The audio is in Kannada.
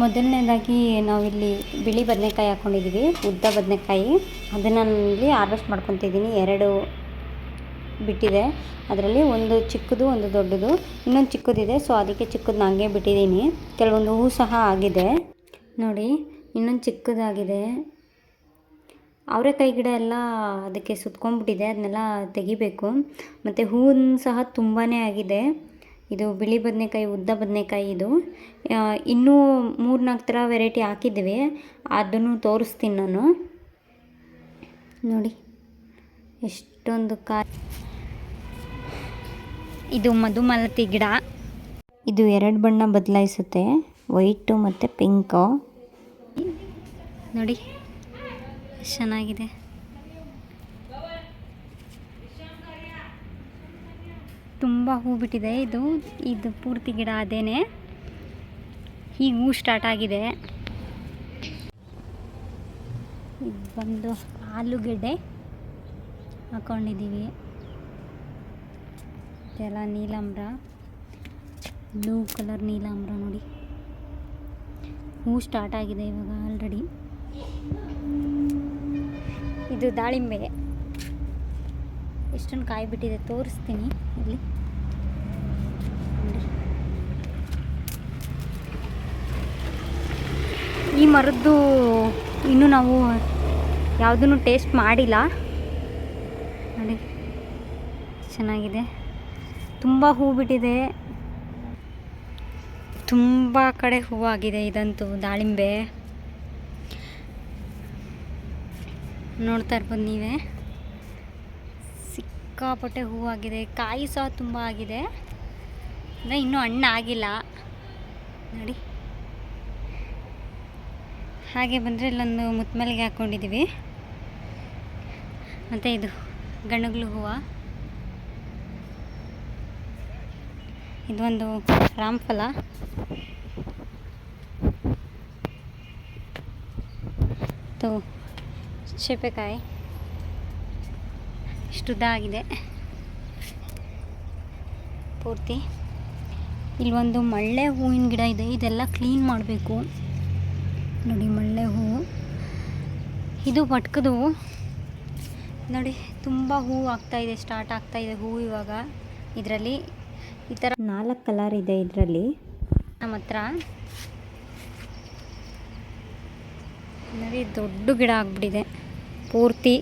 ಮೊದಲನೇದಾಗಿ ನಾವಿಲ್ಲಿ ಬಿಳಿ ಬದನೆಕಾಯಿ ಹಾಕ್ಕೊಂಡಿದ್ದೀವಿ ಉದ್ದ ಬದನೆಕಾಯಿ. ಅದನ್ನು ಇಲ್ಲಿ ಹಾರ್ವೆಸ್ಟ್ ಮಾಡ್ಕೊತಿದ್ದೀನಿ. ಎರಡು ಬಿಟ್ಟಿದೆ. ಅದರಲ್ಲಿ ಒಂದು ಚಿಕ್ಕದು, ಒಂದು ದೊಡ್ಡದು. ಇನ್ನೊಂದು ಚಿಕ್ಕದಿದೆ, ಸೊ ಅದಕ್ಕೆ ಚಿಕ್ಕದನ್ನ ಹಂಗೆ ಬಿಟ್ಟಿದ್ದೀನಿ. ಕೆಲವೊಂದು ಹೂ ಸಹ ಆಗಿದೆ. ನೋಡಿ, ಇನ್ನೊಂದು ಚಿಕ್ಕದಾಗಿದೆ. ಅವರೆಕಾಯಿ ಗಿಡ ಎಲ್ಲ ಅದಕ್ಕೆ ಸುತ್ಕೊಂಡ್ಬಿಟ್ಟಿದೆ. ಅದನ್ನೆಲ್ಲ ತೆಗಿಬೇಕು. ಮತ್ತು ಹೂವು ಸಹ ತುಂಬಾ ಆಗಿದೆ. ಇದು ಬಿಳಿ ಬದನೆಕಾಯಿ, ಉದ್ದ ಬದನೆಕಾಯಿ ಇದು. ಇನ್ನೂ ಮೂರು ನಾಲ್ಕು ಥರ ವೆರೈಟಿ ಹಾಕಿದ್ದೀವಿ. ಅದನ್ನು ತೋರಿಸ್ತೀನಿ ನಾನು. ನೋಡಿ, ಎಷ್ಟೊಂದು ಕಾ, ಇದು ಮಧುಮಲತಿ ಗಿಡ. ಇದು ಎರಡು ಬಣ್ಣ ಬದಲಾಯಿಸುತ್ತೆ. ವೈಟು ಮತ್ತು ಪಿಂಕು. ನೋಡಿ, ಚೆನ್ನಾಗಿದೆ. ತುಂಬ ಹೂ ಬಿಟ್ಟಿದೆ. ಇದು ಇದು ಪೂರ್ತಿ ಗಿಡ ಅದೇನೆ. ಈಗ ಹೂ ಸ್ಟಾರ್ಟ್ ಆಗಿದೆ. ಇದು ಬಂದು ಆಲೂಗೆಡ್ಡೆ ಹಾಕೊಂಡಿದ್ದೀವಿ. ಇದೆಲ್ಲ ನೀಲಾಂಬ್ರ ಬ್ಲೂ ಕಲರ್ ನೀಲಾಂಬ್ರ ನೋಡಿ. ಹೂ ಸ್ಟಾರ್ಟ್ ಆಗಿದೆ ಇವಾಗ ಆಲ್ರೆಡಿ ಇದು ದಾಳಿಂಬೆ. ಎಷ್ಟೊಂದು ಕಾಯಿ ಬಿಟ್ಟಿದೆ ತೋರಿಸ್ತೀನಿ ಇಲ್ಲಿ. ಈ ಮರದ್ದು ಇನ್ನೂ ನಾವು ಯಾವುದನ್ನು ಟೇಸ್ಟ್ ಮಾಡಿಲ್ಲ. ನೋಡಿ, ಚೆನ್ನಾಗಿದೆ. ತುಂಬ ಹೂ ಬಿಟ್ಟಿದೆ. ತುಂಬ ಕಡೆ ಹೂವಾಗಿದೆ ಇದಂತೂ ದಾಳಿಂಬೆ. ನೋಡ್ತಾ ಇರ್ಬೋದು ನೀವೇ. ಸಿಕ್ಕಾಪಟ್ಟೆ ಹೂವಾಗಿದೆ, ಕಾಯಿ ಸಹ ತುಂಬ ಆಗಿದೆ. ಅಂದರೆ ಇನ್ನೂ ಹಣ್ಣು ಆಗಿಲ್ಲ. ನೋಡಿ. ಹಾಗೆ ಬಂದರೆ ಇಲ್ಲೊಂದು ಮುತ್ಮಲ್ಲಿಗೆ ಹಾಕ್ಕೊಂಡಿದ್ದೀವಿ ಮತ್ತು ಇದು ಗಣಗ್ಲು ಹೂವು. ಇದೊಂದು ರಾಮಫಲ. ತು ಸೀಬೆಕಾಯಿ ಇಷ್ಟುದ್ದ ಆಗಿದೆ ಪೂರ್ತಿ. ಇಲ್ಲೊಂದು ಮಳ್ಳೆ ಹೂವಿನ ಗಿಡ ಇದೆ. ಇದೆಲ್ಲ ಕ್ಲೀನ್ ಮಾಡಬೇಕು. ನೋಡಿ ಮಳ್ಳೆ ಹೂವು ಇದು ಪಟ್ಕದು. ನೋಡಿ, ತುಂಬ ಹೂವು ಆಗ್ತಾಯಿದೆ ಸ್ಟಾರ್ಟ್ ಆಗ್ತಾಯಿದೆ ಹೂವು ಇವಾಗ. ಇದರಲ್ಲಿ ಈ ಥರ ನಾಲ್ಕು ಕಲರ್ ಇದೆ ಇದರಲ್ಲಿ. ನಮ್ಮ ಹತ್ರ. ನೋಡಿ, ದೊಡ್ಡ ಗಿಡ ಆಗ್ಬಿಟ್ಟಿದೆ. ಪೂರ್ತಿ.